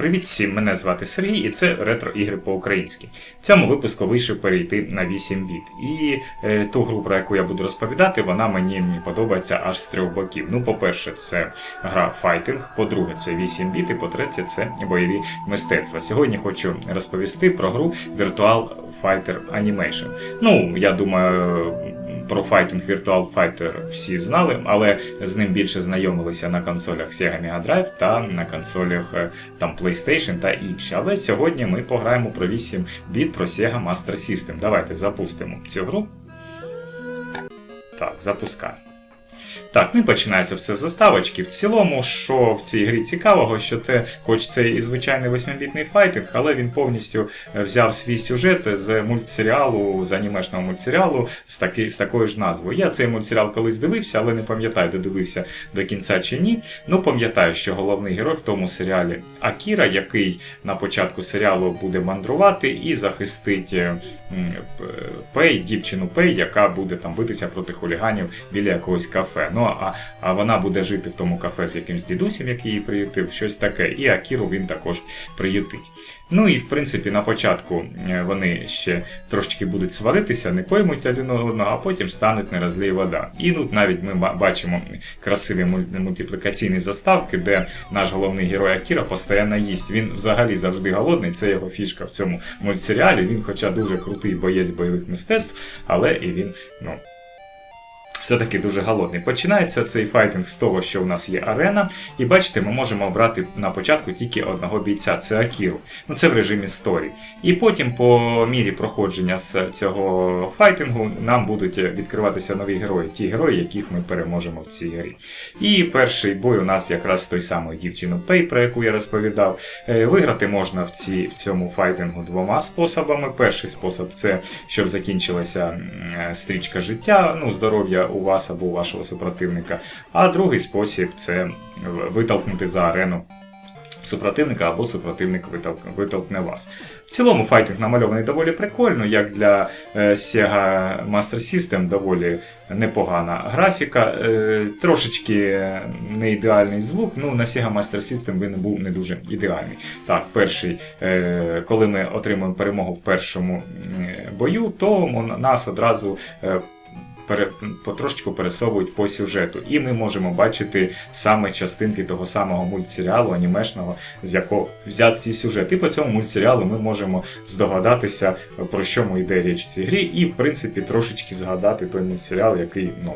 Привіт всім! Мене звати Сергій, і це ретро ігри по-українськи. В цьому випуску вийшов перейти на 8 біт. І е, ту гру, про яку я буду розповідати, вона мені подобається аж з трьох боків. Ну, по-перше, це гра файтинг, по-друге, це 8 біт, і по-третє, це бойові мистецтва. Сьогодні хочу розповісти про гру Virtual Fighter Animation. Ну, я думаю. Про Fighting Virtual Fighter всі знали, але з ним більше знайомилися на консолях Sega Mega Drive та на консолях е, там PlayStation та інші. Але сьогодні ми пограємо про 8 біт про Sega Master System. Давайте запустимо цю гру. Так, запускаємо. Так, ну і починається все з заставочки. В цілому, що в цій грі цікавого, що те, хоч це і звичайний 8-бітний файтинг, але він повністю е, взяв свій сюжет з мультсеріалу, з анімешного мультсеріалу з, таки, з такою ж назвою. Я цей мультсеріал колись дивився, але не пам'ятаю, додивився до кінця чи ні. Ну, пам'ятаю, що головний герой в тому серіалі Акіра, який на початку серіалу буде мандрувати і захистить е, п- Пей, дівчину Пей, яка буде там битися проти хуліганів біля якогось кафе. Ну а, а вона буде жити в тому кафе з якимсь дідусем, який її приютив, щось таке. І Акіру він також приютить. Ну і в принципі на початку е, вони ще трошечки будуть сваритися, не поймуть один одного, а потім стануть не вода. І тут навіть ми бачимо красиві муль- мультиплікаційні заставки, де наш головний герой Акіра постійно їсть. Він взагалі завжди голодний, це його фішка в цьому мультсеріалі. Він, хоча дуже крутий боєць бойових мистецтв, але і він, ну. Все-таки дуже голодний. Починається цей файтинг з того, що в нас є арена, і бачите, ми можемо обрати на початку тільки одного бійця це Акіру. Ну це в режимі сторі. І потім, по мірі проходження з цього файтингу, нам будуть відкриватися нові герої, ті герої, яких ми переможемо в цій грі. І перший бой у нас якраз той самою дівчиною Пей, про яку я розповідав. Е, Виграти можна в, ці, в цьому файтингу двома способами. Перший спосіб це щоб закінчилася е, стрічка життя, ну, здоров'я у вас або у вашого супротивника. А другий спосіб це витолкнути за арену супротивника або супротивник витолк- витолкне вас. В цілому файтинг намальований доволі прикольно, як для е, Sega Master System доволі непогана графіка, е, трошечки не ідеальний звук. Ну, на Sega Master System він був не дуже ідеальний. Так, перший, е, коли ми отримуємо перемогу в першому бою, то нас одразу. Пере, потрошечку пересовують по сюжету. І ми можемо бачити саме частинки того самого мультсеріалу анімешного, з якого взят ці сюжет. І по цьому мультсеріалу ми можемо здогадатися, про що йде річ в цій грі, і, в принципі, трошечки згадати той мультсеріал, який, ну.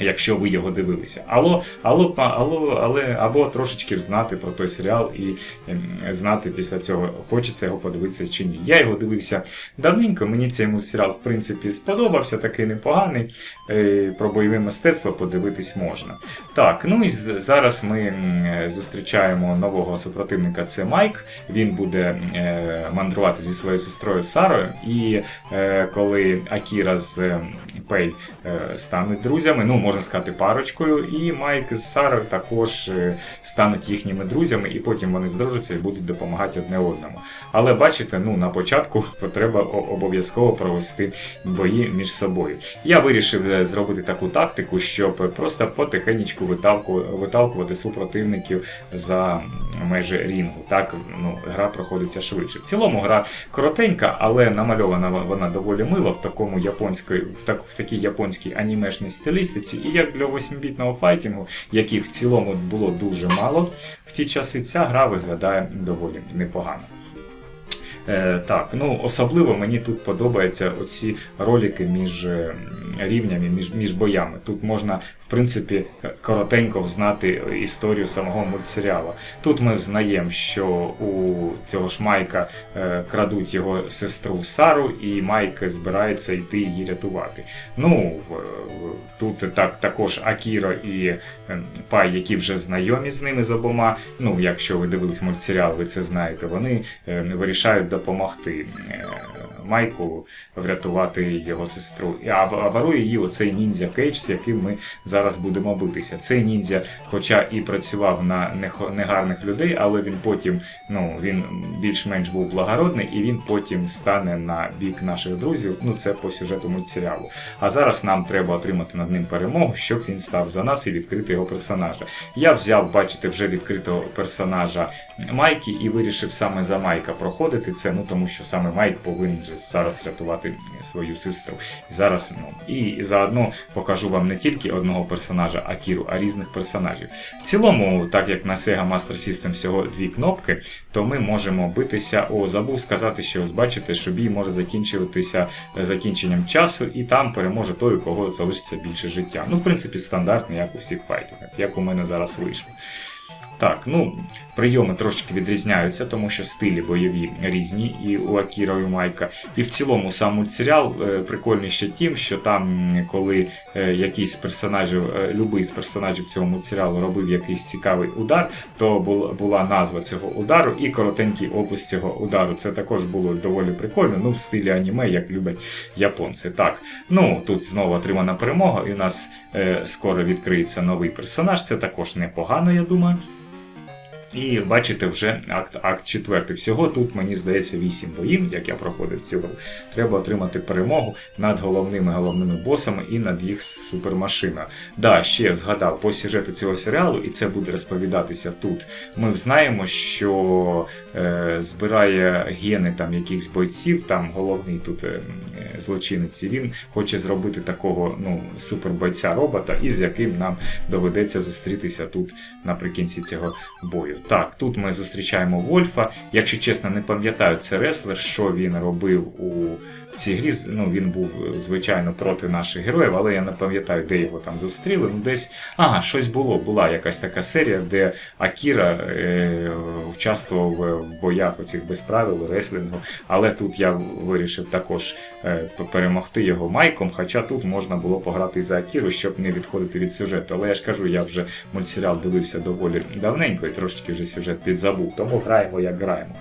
Якщо ви його дивилися, Алло, алло, па- але або трошечки знати про той серіал і ем, знати після цього, хочеться його подивитися чи ні. Я його дивився давненько. Мені цей мультсеріал, в принципі, сподобався, такий непоганий. Е, Про бойове мистецтво подивитись можна. Так, ну і зараз ми зустрічаємо нового супротивника. Це Майк. Він буде е, мандрувати зі своєю сестрою Сарою. І е, коли Акіра з е, Пей е, стануть друзями, ну можна сказати, парочкою, і Майк з Сарою також е, стануть їхніми друзями, і потім вони здружаться і будуть допомагати одне одному. Але бачите, ну на початку треба обов'язково провести бої між собою. Я вирішив е, зробити таку тактику, щоб просто потихенечку виталкувати супротивників за межі рінгу. Так ну, гра проходиться швидше. В цілому гра коротенька, але намальована вона доволі мило в такому японської, в, так, в такій японській анімешній стилістиці. І як для 8-бітного файтингу, яких в цілому було дуже мало, в ті часи ця гра виглядає доволі непогано. Е, так, ну особливо мені тут подобаються оці ролики між е, рівнями, між, між боями. Тут можна, в принципі, коротенько взнати історію самого мультсеріалу. Тут ми взнаємо, що у цього ж Майка е, крадуть його сестру Сару, і Майк збирається йти її рятувати. Ну, тут так, також Акіро і е, Пай, які вже знайомі з ними з обома. Ну, якщо ви дивились мультсеріал, ви це знаєте, вони е, вирішають допомогти Майку врятувати його сестру. А, варує її оцей ніндзя Кейдж, з яким ми зараз будемо битися. Цей ніндзя, хоча і працював на негарних людей, але він потім ну, він більш-менш був благородний, і він потім стане на бік наших друзів. Ну, це по сюжету мультсеріалу. А зараз нам треба отримати над ним перемогу, щоб він став за нас і відкрити його персонажа. Я взяв, бачите, вже відкритого персонажа Майки і вирішив саме за Майка проходити це, ну тому що саме Майк повинен же зараз рятувати свою сестру. Зараз, ну і заодно покажу вам не тільки одного персонажа Акіру, а різних персонажів. В цілому, так як на Sega Master System всього дві кнопки, то ми можемо битися. О, забув сказати, що ось бачите, що бій може закінчуватися е, закінченням часу, і там переможе той, у кого залишиться більше життя. Ну, в принципі, стандартно, як у всіх файтингах, як у мене зараз вийшло. Так, ну, прийоми трошки відрізняються, тому що стилі бойові різні і у Акіра, і у Майка. І в цілому сам мультсеріал е, прикольний ще тим, що там, коли е, якийсь з персонажів, е, любий з персонажів цього мультсеріалу робив якийсь цікавий удар, то бул- була назва цього удару і коротенький опис цього удару. Це також було доволі прикольно, ну в стилі аніме, як люблять японці. Так, ну тут знову отримана перемога, і у нас скоро відкриється новий персонаж. Це також непогано, я думаю. І бачите, вже акт, акт четвертий. Всього тут, мені здається, 8 боїв, як я проходив цю гру. Треба отримати перемогу над головними головними босами і над їх супермашиною. Да, ще згадав по сюжету цього серіалу, і це буде розповідатися тут. Ми знаємо, що е, збирає гени там якихось бойців, там головний тут е, злочинець, і він хоче зробити такого ну, супербойця робота, і з яким нам доведеться зустрітися тут наприкінці цього бою. Так, тут ми зустрічаємо Вольфа. Якщо чесно, не пам'ятаю, це реслер, що він робив у цій грі. Ну, він був, е, звичайно, проти наших героїв, але я не пам'ятаю, де його там зустріли. Ну, десь. Ага, щось було. Була якась така серія, де Акіра е, участвував в боях оцих без правил, реслінгу. Але тут я вирішив також е, перемогти його майком. Хоча тут можна було пограти за Акіру, щоб не відходити від сюжету. Але я ж кажу, я вже мультсеріал дивився доволі давненько і трошки вже сюжет підзабув. Тому граємо як граємо.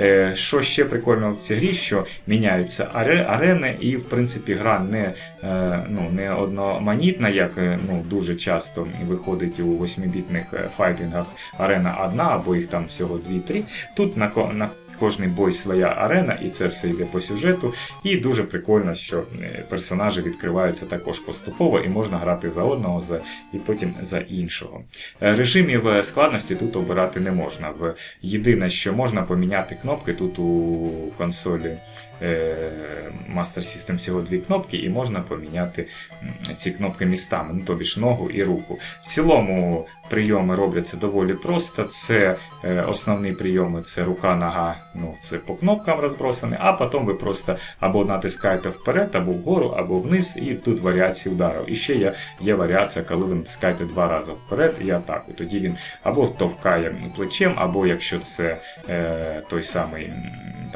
Е, що ще прикольно в цій грі, що міняються аре, арени, і в принципі гра не, е, ну, не одноманітна, як е, ну, дуже часто виходить у 8-бітних е, файтингах арена одна, або їх там всього 2-3. Тут на, на Кожний бой своя арена, і це все йде по сюжету. І дуже прикольно, що персонажі відкриваються також поступово, і можна грати за одного, за, і потім за іншого. Режимів складності тут обирати не можна. Єдине, що можна поміняти кнопки тут у консолі Master System всього дві кнопки, і можна поміняти ці кнопки містами, ну тобі ж ногу і руку. В цілому прийоми робляться доволі просто. Це е, основні прийоми це рука, нога, ну це по кнопкам розбросані, а потім ви просто або натискаєте вперед, або вгору, або вниз, і тут варіації удару. І ще є, є варіація, коли ви натискаєте два рази вперед і атаку. Тоді він або товкає плечем, або якщо це е, той самий.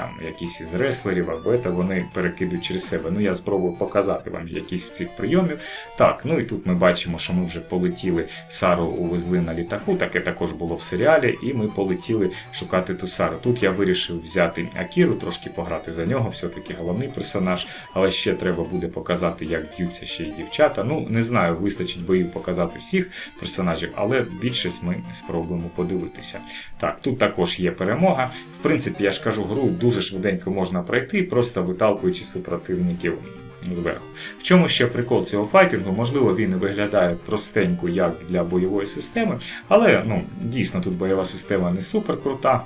Там якісь із реслерів або це вони перекидують через себе. Ну я спробую показати вам якісь з цих прийомів. Так, ну і тут ми бачимо, що ми вже полетіли Сару увезли на літаку. Таке також було в серіалі, і ми полетіли шукати ту Сару. Тут я вирішив взяти Акіру, трошки пограти за нього, все-таки головний персонаж, але ще треба буде показати, як б'ються ще й дівчата. Ну, не знаю, вистачить боїв показати всіх персонажів, але більшість ми спробуємо подивитися. Так, тут також є перемога. В принципі, я ж кажу, гру дуже швиденько можна пройти, просто виталкуючи супротивників зверху. В чому ще прикол цього файтингу? Можливо, він і виглядає простенько як для бойової системи, але ну, дійсно тут бойова система не супер крута.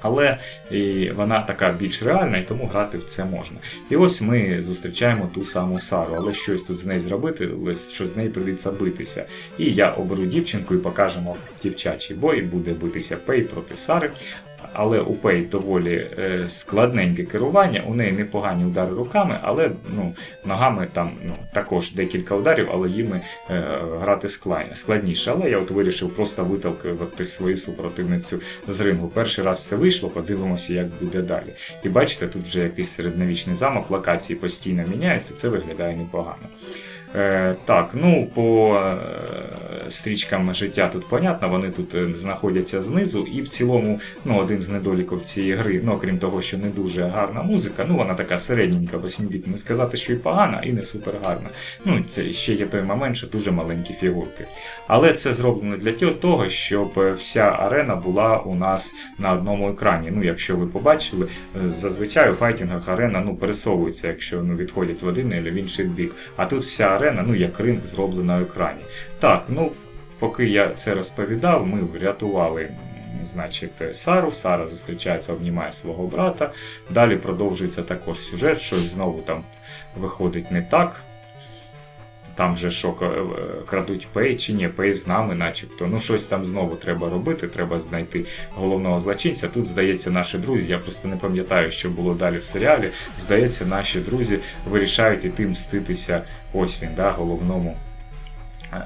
Але і вона така більш реальна, і тому грати в це можна. І ось ми зустрічаємо ту саму Сару, але щось тут з нею зробити, що з нею прийдеться битися. І я оберу дівчинку і покажемо дівчачий бой. Буде битися Пей проти Сари. Але у Пей доволі е, складненьке керування, у неї непогані удари руками, але ну, ногами там ну, також декілька ударів, але їми е, грати складніше. Але я от вирішив просто виталкувати свою супротивницю з рингу. Перший раз це вийшло, подивимося, як буде далі. І бачите, тут вже якийсь середньовічний замок, локації постійно міняються, це виглядає непогано. Е, так, ну по е, стрічкам життя тут понятно, вони тут е, знаходяться знизу, і в цілому, ну, один з недоліків цієї гри, ну, окрім того, що не дуже гарна музика, ну вона така середненька, 8-бітна. Не сказати, що і погана, і не супер гарна. Ну, це ще є той момент, що дуже маленькі фігурки. Але це зроблено для того, щоб е, вся арена була у нас на одному екрані. Ну, якщо ви побачили, е, зазвичай у файтінгах арена ну, пересовується, якщо ну, відходять в один або в інший бік. А тут вся арена, ну як ринг, зроблена на екрані. Так, ну поки я це розповідав, ми врятували. Значить, Сару, Сара зустрічається, обнімає свого брата. Далі продовжується також сюжет, щось знову там виходить не так. Там вже що е, крадуть Пей чи ні, Пей з нами, начебто. Ну, щось там знову треба робити, треба знайти головного злочинця. Тут, здається, наші друзі, я просто не пам'ятаю, що було далі в серіалі. Здається, наші друзі вирішають іти мститися. Ось він, да, головному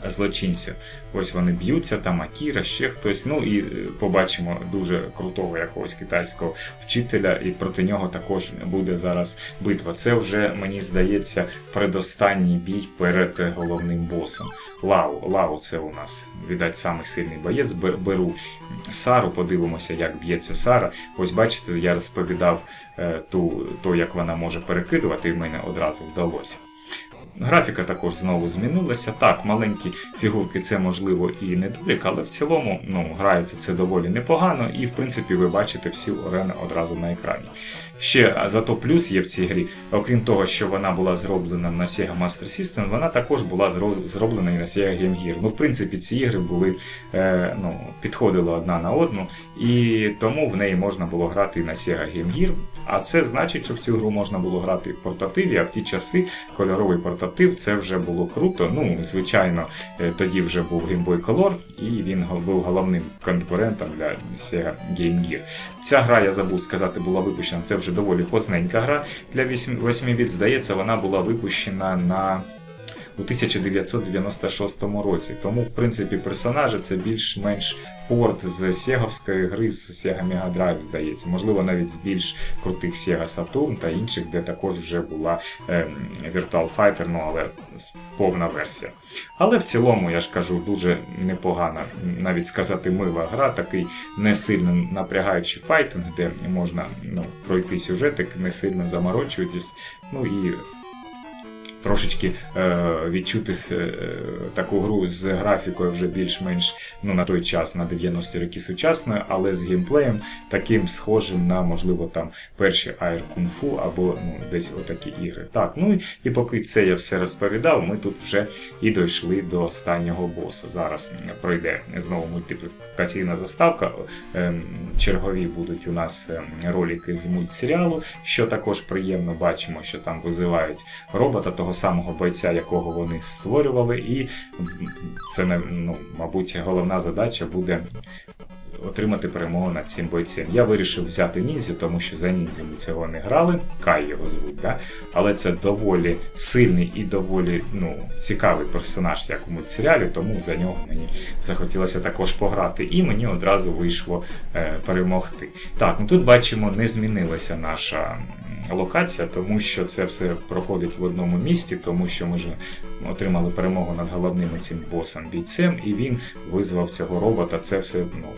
злочинцю. Ось вони б'ються, там Акіра, ще хтось. Ну і е, побачимо дуже крутого якогось китайського вчителя, і проти нього також буде зараз битва. Це вже, мені здається, предостанній бій перед головним босом. Лао, Лао це у нас, видать, самий сильний боєць. Беру Сару, подивимося, як б'ється Сара. Ось бачите, я розповідав е, ту, то, як вона може перекидувати, і в мене одразу вдалося. Графіка також знову змінилася. Так, маленькі фігурки це можливо і недолік, але в цілому ну, грається це доволі непогано, і в принципі ви бачите всю арену одразу на екрані. Ще зато плюс є в цій грі, окрім того, що вона була зроблена на Sega Master System, вона також була зроблена і на Sega Game Gear. Ну, в принципі, ці ігри були е, ну, підходили одна на одну, і тому в неї можна було грати і на Sega Game Gear. А це значить, що в цю гру можна було грати в портативі, а в ті часи кольоровий портатив це вже було круто. Ну, звичайно, е, тоді вже був Game Boy Color, і він був головним конкурентом для Sega Game Gear. Ця гра, я забув сказати, була випущена. Це вже доволі позненька гра для 8 біт. Здається, вона була випущена на. У 1996 році. Тому, в принципі, персонажі це більш-менш порт з Сеговської гри з Sega Mega Drive, здається. Можливо, навіть з більш крутих Sega Saturn та інших, де також вже була ем, Virtual Fighter, ну але повна версія. Але в цілому, я ж кажу, дуже непогана, навіть сказати, мила гра, такий не сильно напрягаючий файтинг, де можна ну, пройти сюжетик, не сильно заморочуватись. Ну і трошечки е, відчути е, таку гру з графікою вже більш-менш ну, на той час, на 90-ті роки сучасною, але з геймплеєм таким схожим на, можливо, там перші Air Kung Fu або ну, десь отакі ігри. Так, ну і- поки це я все розповідав, ми тут вже і дійшли до останнього боса. Зараз пройде знову мультиплікаційна заставка. Ем, Чергові будуть у нас ролики з мультсеріалу, що також приємно бачимо, що там визивають робота, того самого бойця, якого вони створювали, і це ну, мабуть головна задача буде. Отримати перемогу над цим бойцем. Я вирішив взяти ніндзю, тому що за ніндзю ми цього не грали, Кай його звуть, да? але це доволі сильний і доволі ну, цікавий персонаж, як у мультсеріалі, тому за нього мені захотілося також пограти. І мені одразу вийшло е, перемогти. Так, ну тут бачимо, не змінилася наша локація, тому що це все проходить в одному місті, тому що ми вже отримали перемогу над головним цим босом бійцем, і він визвав цього робота. Це все ну,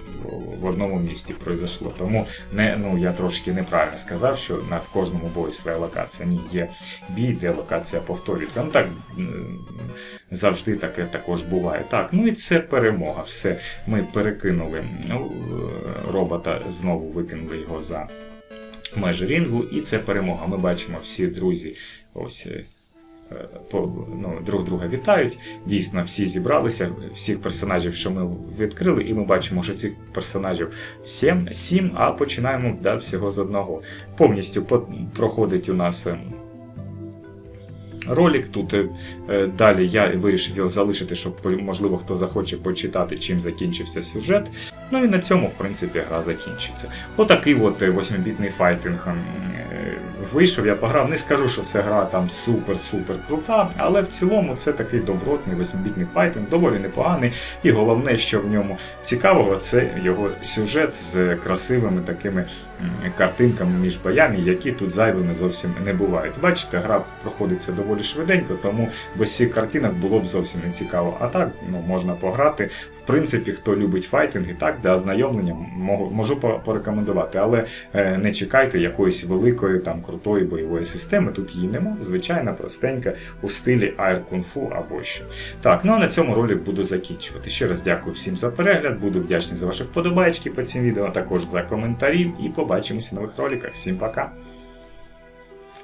в одному місті произошло. Тому не, ну, я трошки неправильно сказав, що на в кожному бої своя локація. Ні, є бій, де локація повторюється. Ну так завжди таке також буває. Так, ну і це перемога. Все. Ми перекинули ну, е, робота, знову викинули його за межі рінгу, і це перемога. Ми бачимо всі друзі. Ось. е, ну, друг друга вітають. Дійсно, всі зібралися, всіх персонажів, що ми відкрили, і ми бачимо, що цих персонажів 7, 7 а починаємо да, всього з одного. Повністю по- проходить у нас. е, Ролик тут е, е, далі я вирішив його залишити, щоб можливо хто захоче почитати, чим закінчився сюжет. Ну і на цьому, в принципі, гра закінчиться. Отакий от 8-бітний файтинг е, вийшов, я пограв. Не скажу, що це гра там супер-супер крута, але в цілому це такий добротний 8-бітний файтинг, доволі непоганий. І головне, що в ньому цікавого, це його сюжет з красивими такими картинками між боями, які тут зайвими зовсім не бувають. Бачите, гра проходиться доволі швиденько, тому без цих картинок було б зовсім не цікаво. А так ну, можна пограти. В принципі, хто любить файтинги, так, для ознайомлення можу, порекомендувати, але е, не чекайте якоїсь великої там крутої бойової системи. Тут її нема. Звичайна, простенька, у стилі Air Kung Fu або що. Так, ну а на цьому ролик буду закінчувати. Ще раз дякую всім за перегляд, буду вдячний за ваші вподобайки по цим відео, а також за коментарі. І побачимося в нових роликах. Всім пока!